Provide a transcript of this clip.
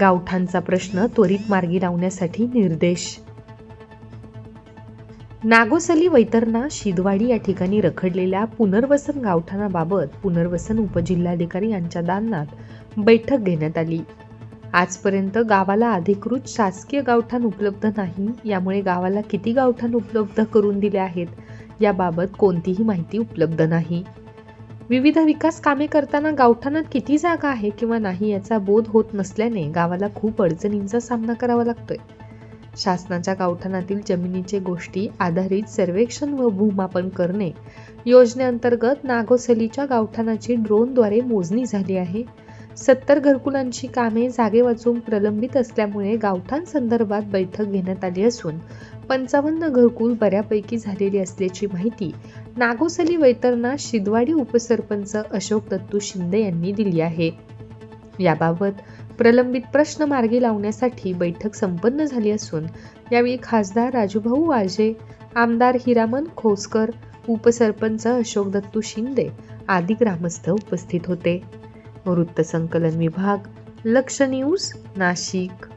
गावठाणचा प्रश्न त्वरित मार्गी लावण्यासाठी निर्देश. नागोसली वैतरणा शिदवाडी या ठिकाणी रखडलेल्या पुनर्वसन गावठाणाबाबत पुनर्वसन उपजिल्हाधिकारी यांच्या दालनात बैठक घेण्यात आली. आजपर्यंत गावाला अधिकृत शासकीय गावठाण उपलब्ध नाही यामुळे गावाला किती गावठाण उपलब्ध करून दिले आहेत याबाबत कोणतीही माहिती उपलब्ध नाही. विविध विकास कामे करताना गावठाणात किती जागा आहे किंवा नाही याचा बोध होत नसल्याने गावाला खूप अडचणींचा सामना करावा लागतोय. शासनाच्या गावठाणातील जमिनीचे गोष्टी आधारित सर्वेक्षण व भूमापन करणे योजनेअंतर्गत नागोसलीच्या गावठाणाची ड्रोनद्वारे मोजणी झाली आहे. सत्तर घरकुलांची कामे जागे वाचून प्रलंबित असल्यामुळे गावठाण संदर्भात बैठक घेण्यात आली असून पंचावन्न घरकुल बऱ्यापैकी झालेली असल्याची माहिती नागोसली वैतरणा शिदवाडी उपसरपंच अशोक दत्तू शिंदे यांनी दिली आहे. याबाबत प्रलंबित प्रश्न मार्गी लावण्यासाठी बैठक संपन्न झाली असून यावेळी खासदार राजूभाऊ वाजे आमदार हिरामन खोसकर उपसरपंच अशोक दत्तू शिंदे आदी ग्रामस्थ उपस्थित होते. वृत्तसंकलन विभाग लक्ष न्यूज नाशिक.